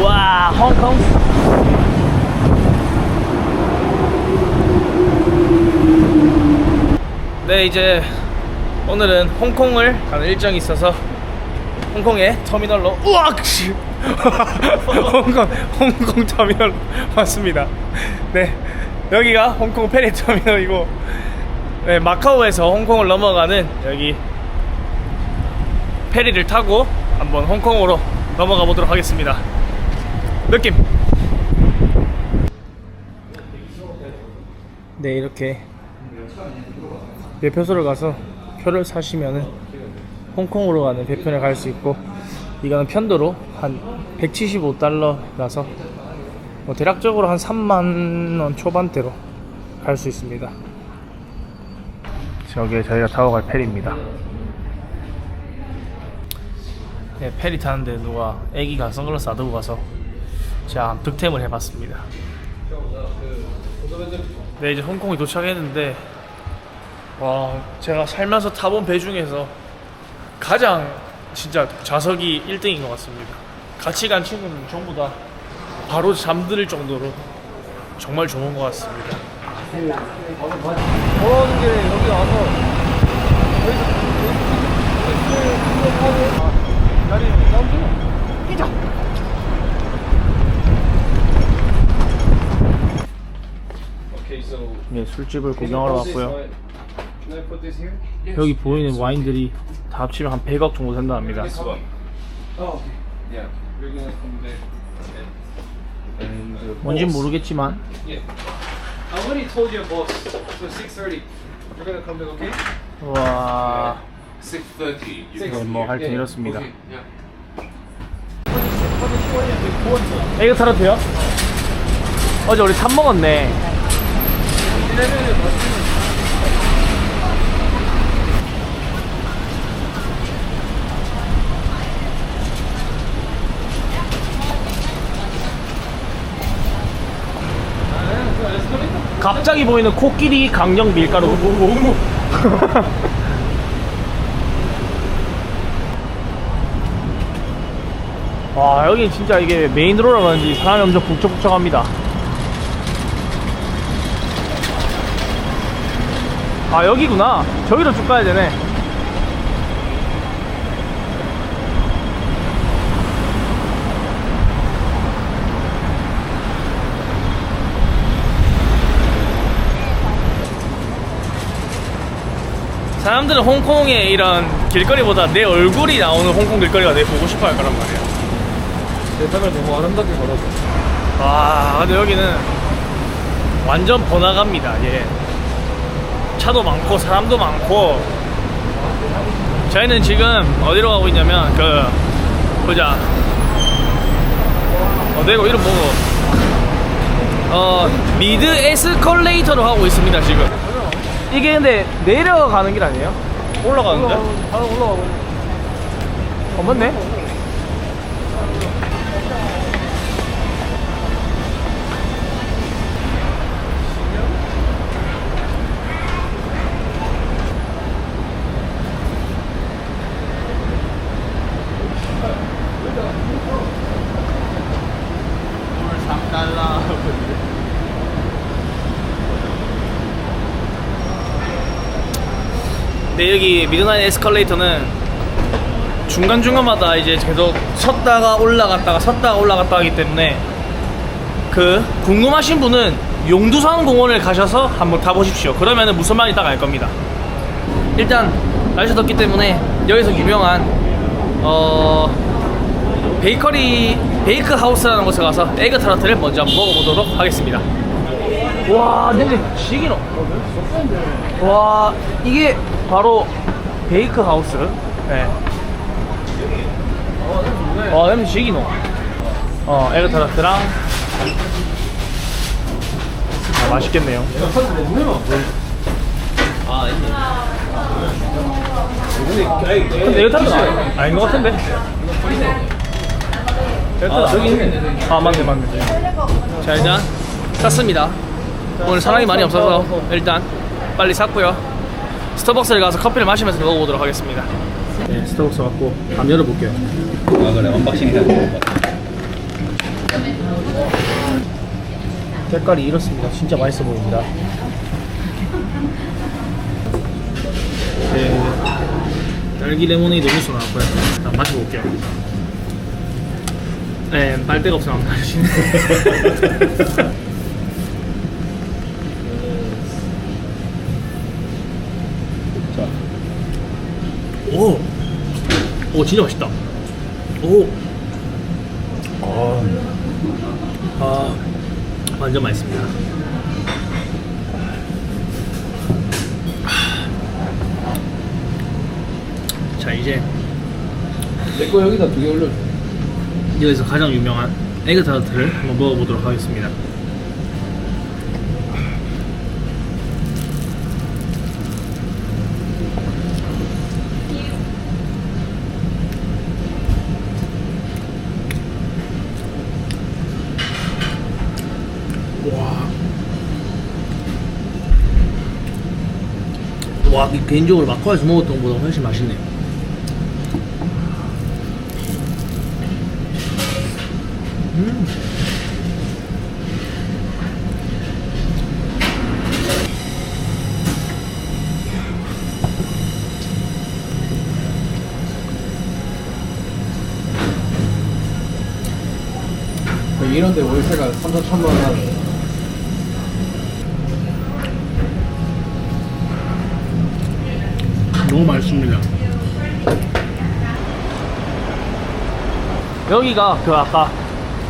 와, 홍콩. 네, 이제 오늘은 홍콩을 가는 일정이 있어서 홍콩의 터미널로! 씨. 홍콩 홍콩 터미널 왔습니다. 네, 여기가 홍콩 페리 터미널이고 네, 마카오에서 홍콩을 넘어가는 여기 페리를 타고 한번 홍콩으로 넘어가 보도록 하겠습니다. 느낌. 네 이렇게 배표소를 가서 표를 사시면은 홍콩으로 가는 배편에 갈수 있고 이거는 편도로 한 175달러라서 뭐 대략적으로 한 3만 원 초반대로 갈 수 있습니다. 저게 저희가 타고 갈 페리입니다. 네, 페리 타는데 누가 애기가 선글라스 안 들고 가서 제가 득템을 해봤습니다. 네, 이제 홍콩에 도착했는데 와, 제가 살면서 타본 배 중에서 가장 진짜 좌석이 1등인 것 같습니다. 같이 간 친구는 전부 다 바로 잠들 정도로 정말 좋은 것 같습니다. 걸어오는 길에 여기 와서 여기서 하고 자리 나오면 뛰자. Okay, 네, 술집을 구경하러 왔고요. 여기 보이는 와인들이 다 합치면 한 100억 정도. Oh, and uh, 뭔진. 모르겠지만 Yeah. I already told you, boss. So 6:30. We're gonna come there, okay? 와 6:30. 네, 뭐 하여튼 이렇습니다. 이거 타도 돼요? 어제 우리 탑 먹었네. 갑자기 보이는 코끼리 강정 밀가루. 와 여기 진짜 이게 메인도로라 그런지 사람이 엄청 북적북적합니다 아 여기구나. 저기로 쭉 가야 되네. 사람들은 홍콩의 이런 길거리보다 내 얼굴이 나오는 홍콩 길거리가 되게 보고 싶어 할 거란 말이야. 세상을 너무 아름답게 걸어서. 와 근데 여기는 완전 번화가입니다. 예 차도 많고 사람도 많고 저희는 지금 어디로 가고 있냐면 그 보자 어디고 이름 뭐고 어 미드 에스컬레이터로 가고 있습니다 지금 이게 근데 내려가는 길 아니에요? 올라가는데? 바로 올라가고. 어 맞네 네 여기 미드나잇 에스컬레이터는 중간중간마다 이제 계속 섰다가 올라갔다가 섰다가 올라갔다 하기 때문에 그 궁금하신 분은 용두산 공원을 가셔서 한번 타보십시오. 그러면은 무슨 말이 딱알 겁니다. 일단 날씨 덥기 때문에 여기서 유명한 어 베이커리 베이크 하우스라는 곳에 가서 에그 타르트를 먼저 먹어보도록 하겠습니다 와 냄새 지기노 와 이게 바로 베이크 하우스 네. 와 냄새 지기노 어 에그 타르트랑 아, 맛있겠네요 근데 에그 타르트 아니- 아닌 것 같은데 아, 저기 있네. 아, 맞네, 맞네. 자, 일단 샀습니다. 오늘 사람이 많이 없어서 일단 빨리 샀고요. 스타벅스를 가서 커피를 마시면서 먹어보도록 하겠습니다. 네, 스타벅스 갖고 한번 열어볼게요. 아 그래 언박싱 해야 돼. 색깔이 이렇습니다. 진짜 맛있어 보입니다. 네, 딸기 레모네이드 음료수 나왔고요. 일단 마셔볼게요. 네, 빨대가 없으면 안 마시네. 오! 오, 진짜 맛있다. 오! 아, 완전 맛있습니다. 자, 이제 내거 여기다 두 개 올려줘. 여기서 가장 유명한 에그 타르트를 한번 먹어보도록 하겠습니다. 와, 이 개인적으로 마카오에서 먹었던 것보다 훨씬 맛있네요. 음. 이런데 월세가 3, 4천만 원. 너무 맛있습니다. 여기가 그 아까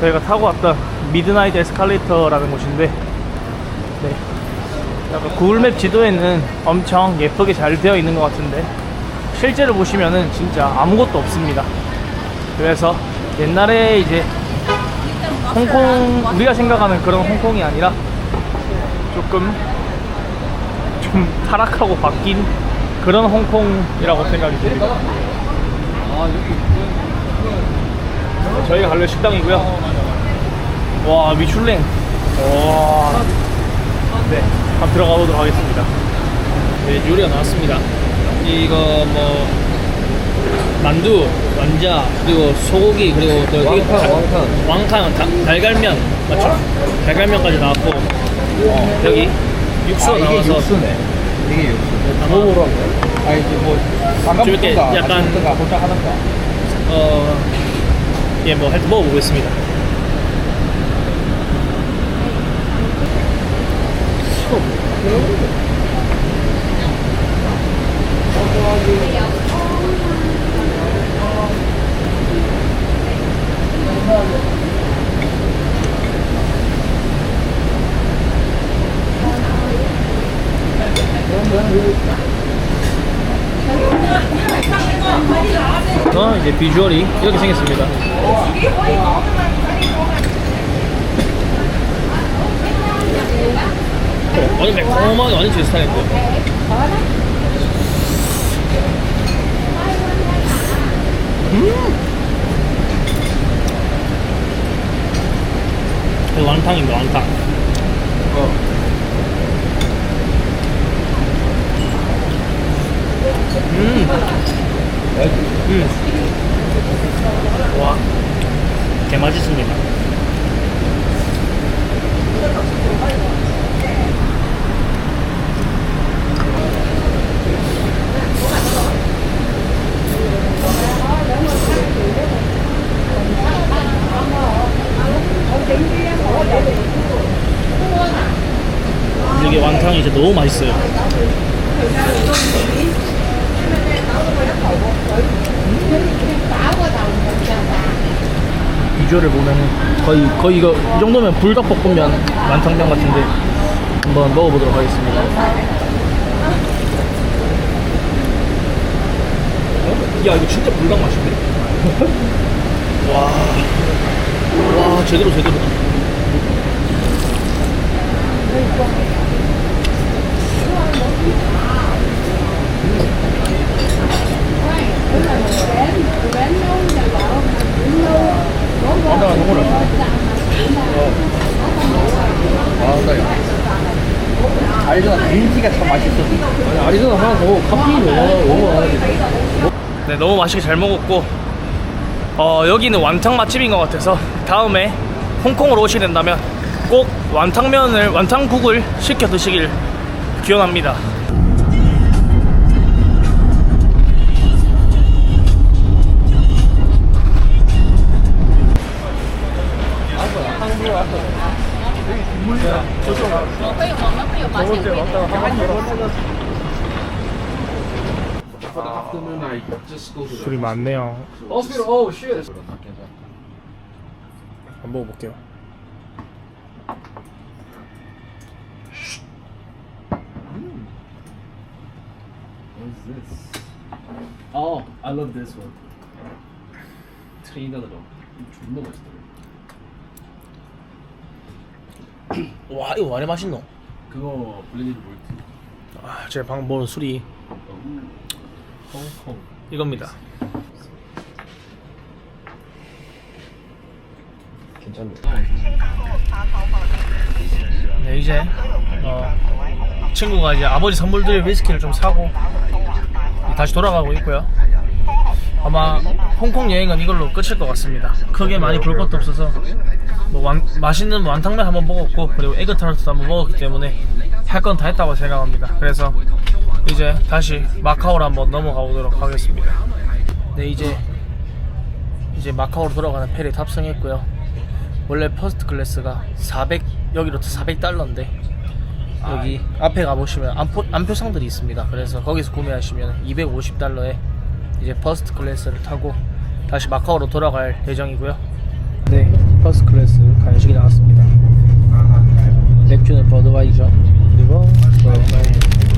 저희가 타고 왔던 미드나이트 에스컬레이터라는 곳인데 네. 약간 구글맵 지도에는 엄청 예쁘게 잘 되어 있는 것 같은데 실제로 보시면은 진짜 아무것도 없습니다. 그래서 옛날에 이제 홍콩 우리가 생각하는 그런 홍콩이 아니라 조금 좀 타락하고 바뀐 그런 홍콩이라고 생각이 듭니다. 아. 저희가 갈래 식당이고요. 와 미슐랭. 와. 네, 한번 들어가 보도록 하겠습니다. 네, 요리가 나왔습니다. 이거 뭐 만두, 완자, 그리고 소고기, 그리고 또 이게 왕탕, 다- 왕탕. 왕탕, 다- 달걀면 맞죠? 달걀면까지 나왔고 어, 여기 육수가 나와서 이게 육수. 먹으러 아, 이제 뭐, 좀 이렇게 약간- 가 도착하던가. 어, 예, 뭐 하여튼 먹어보겠습니다. 이제 비주얼이 이렇게 생겼습니다. 어, 완전 매콤하게 완전 제 스타일인데. 음! 이거 왕탕입니다, 왕탕. 어. 음! 음! 와, 개 맛있습니다. 이게 왕탕이 이제 너무 맛있어요. 비주얼을 보면은 거의 거의 이거 이 정도면 불닭볶음면 완탕면 같은데 한번 먹어보도록 하겠습니다. 어? 야 이거 진짜 불닭 맛인데? 와, 와 제대로 제대로 다. 완전 너무 아, 나 알잖아. 민티가 참 맛있었어. 아니, 아리조나 하나 더 카페인 너무, 많아지 네, 너무 맛있게 잘 먹었고 어, 여기는 완탕 맛집인 것 같아서 다음에 홍콩으로 오시게 된다면 꼭 완탕면을 완탕국을 시켜 드시길 기원합니다. For the afternoon, I just go to the 술이 많네요. hospital. Oh shit! 한번 먹어볼게요. What is this? Oh, I love this one. 트레이너로 존나 맛있다. 와 이거 많이 맛있노? 그거 블렌디드 몰트. 아, 제 방금 먹은 술이 홍콩. 이겁니다. 괜찮네. 네 이제 어, 친구가 이제 아버지 선물 드릴 위스키를 좀 사고 다시 돌아가고 있고요. 아마 홍콩 여행은 이걸로 끝일 것 같습니다. 크게 많이 볼 것도 없어서 뭐 완- 맛있는 완탕면 한번 먹었고 그리고 에그타르트도 한번 먹었기 때문에 할 건 다 했다고 생각합니다. 그래서 이제 다시 마카오로 한번 넘어가 보도록 하겠습니다. 네 이제 이제 마카오로 돌아가는 페리 탑승했고요. 원래 퍼스트 클래스가 400 여기로부터 400달러인데 여기 앞에 가보시면 안포, 안표상들이 있습니다. 그래서 거기서 구매하시면 250달러에 이제 퍼스트 클래스를 타고 다시 마카오로 돌아갈 예정이고요. 네, 퍼스트 클래스 간식이 나왔습니다. 맥주는 버드와이저 그리고 버드와이저